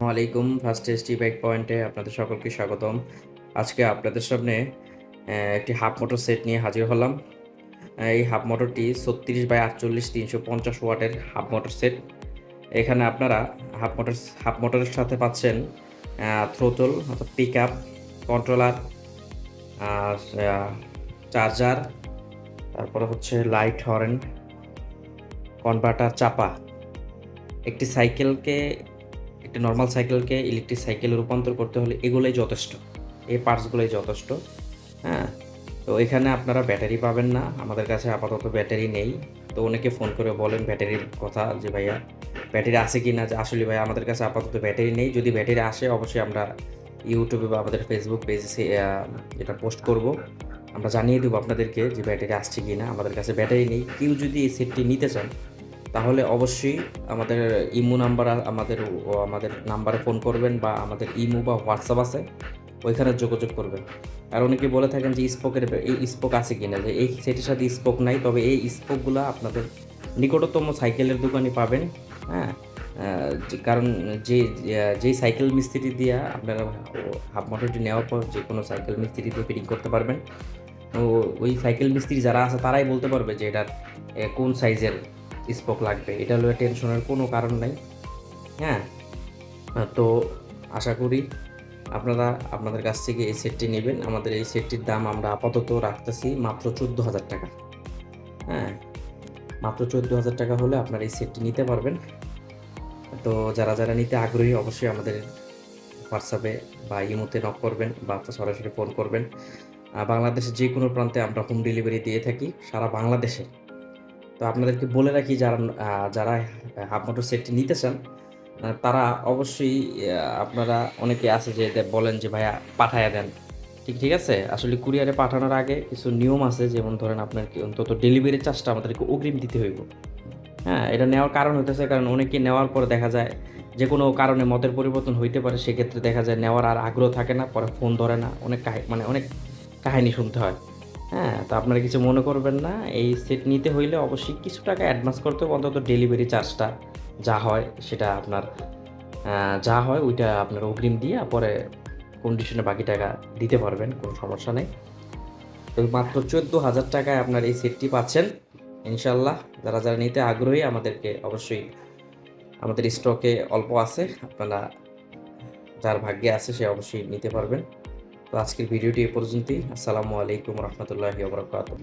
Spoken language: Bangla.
আলাইকুম ফার্স্ট এসটি বাইক পয়েন্টে আপনাদের সকলকে স্বাগতম। আজকে আপনাদের সামনে একটি হাফ মোটর সেট নিয়ে হাজির হলাম। এই হাফ মোটরটি ছত্রিশ বাই আটচল্লিশ তিনশো পঞ্চাশ ওয়াটের হাফ মোটর সেট। এখানে আপনারা হাফ মোটর, হাফ মোটরের সাথে পাচ্ছেন থ্রোটল অর্থাৎ পিক আপ কন্ট্রোলার চার্জার তারপরে হচ্ছে লাইট হর্ন কনভার্টার চাপা। একটি সাইকেলকে একটি নর্মাল সাইকেলকে ইলেকট্রিক সাইকেলে রূপান্তর করতে হলে এগুলোই যথেষ্ট। এই পার্টসগুলোই যথেষ্ট। হ্যাঁ? তো এখানে আপনারা ব্যাটারি পাবেন না। আমাদের কাছে আপাতত ব্যাটারি নেই। তো অনেকে ফোন করে বলেন ব্যাটারির কথা যে, ভাইয়া, ব্যাটারি আছে কি না যে, আসলে ভাইয়া, আমাদের কাছে আপাতত ব্যাটারি নেই। যদি ব্যাটারি আসে, অবশ্যই আমরা ইউটিউবে বা আমাদের ফেসবুক পেজে এটা পোস্ট করব। আমরা জানিয়ে দেবো আপনাদেরকে যে, ব্যাটারি আসছে কি না আমাদের কাছে ব্যাটারি নেই। কেউ যদি এই সেটটি নিতে চান তাহলে অবশ্যই আমাদের ইমো নাম্বার আমাদের আমাদের নাম্বারে ফোন করবেন বা আমাদের ইমো বা হোয়াটসঅ্যাপ আছে, ওইখানে যোগাযোগ করবেন। আর অনেকে বলে থাকেন যে স্পোকের এই স্পোক আছে কিনা? যে এই সেটির সাথে স্পোক নাই, তবে এই স্পোকগুলো আপনাদের নিকটতম সাইকেলের দোকানে পাবেন হ্যাঁ? কারণ যে যেই সাইকেল মিস্ত্রি দিয়ে আপনারা হাফ মোটরটি নেওয়ার পর যে কোনো সাইকেল মিস্ত্রি দিয়ে ফিটিং করতে পারবেন। তো ওই সাইকেল মিস্ত্রি যারা আছে তারাই বলতে পারবে যে এটার কোন সাইজের স্পোক লাগবে। এটা হলো টেনশনের কোনো কারণ নাই। হ্যাঁ? তো আশা করি আপনারা আপনাদের কাছ থেকে এই সেটটি নেবেন। আমাদের এই সেটটির দাম আমরা আপাতত রাখতেছি মাত্র চোদ্দ হাজার টাকা। হ্যাঁ? মাত্র চোদ্দ হাজার টাকা হলে আপনারা এই সেটটি নিতে পারবেন। তো যারা যারা নিতে আগ্রহী অবশ্যই আমাদের হোয়াটসঅ্যাপে বা ইমোতে নক করবেন বা সরাসরি ফোন করবেন। বাংলাদেশের যে কোনো প্রান্তে আমরা হোম ডেলিভারি দিয়ে থাকি। সারা বাংলাদেশে। তো আপনাদেরকে বলে রাখি যারা যারা হাফ মোটর সেটটি নিতে চান তারা অবশ্যই আপনারা অনেকে আছে যে বলেন যে, ভাইয়া পাঠায়া দেন। ঠিক ঠিক আছে? আসলে কুরিয়ারে পাঠানোর আগে কিছু নিয়ম আছে, যেমন ধরেন আপনার কি অন্তত ডেলিভারি চার্জটা আমাদেরকে অগ্রিম দিতে হইব। হ্যাঁ এটা নেওয়ার কারণ হইতেছে, কারণ অনেকে নেওয়ার পরে দেখা যায় যে কোনো কারণে মতের পরিবর্তন হইতে পারে, সেক্ষেত্রে দেখা যায় নেওয়ার আর আগ্রহ থাকে না, পরে ফোন ধরে না, অনেক মানে অনেক কাহিনী শুনতে হয়। হ্যাঁ তো আপনারা কিছু মনে করবেন না। এই সেট নিতে হইলে অবশ্যই কিছু টাকা অ্যাডভান্স করতে হবে, অন্তত ডেলিভারি চার্জটা যা হয় সেটা আপনার যা হয় ওইটা আপনার অগ্রিম দিয়ে পরে কন্ডিশনে বাকি টাকা দিতে পারবেন, কোনো সমস্যা নেই। তো মাত্র চোদ্দ হাজার টাকায় আপনার এই সেটটি পাচ্ছেন। ইনশাল্লাহ যারা যারা নিতে আগ্রহী আমাদেরকে অবশ্যই আমাদের স্টকে অল্প আছে, আপনারা যার ভাগ্যে আছে সে অবশ্যই নিতে পারবেন। তো আজকের ভিডিওটি এ পর্যন্তই। আসসালামু আলাইকুম রহমতুল্লাহি ওবরাকাতুহ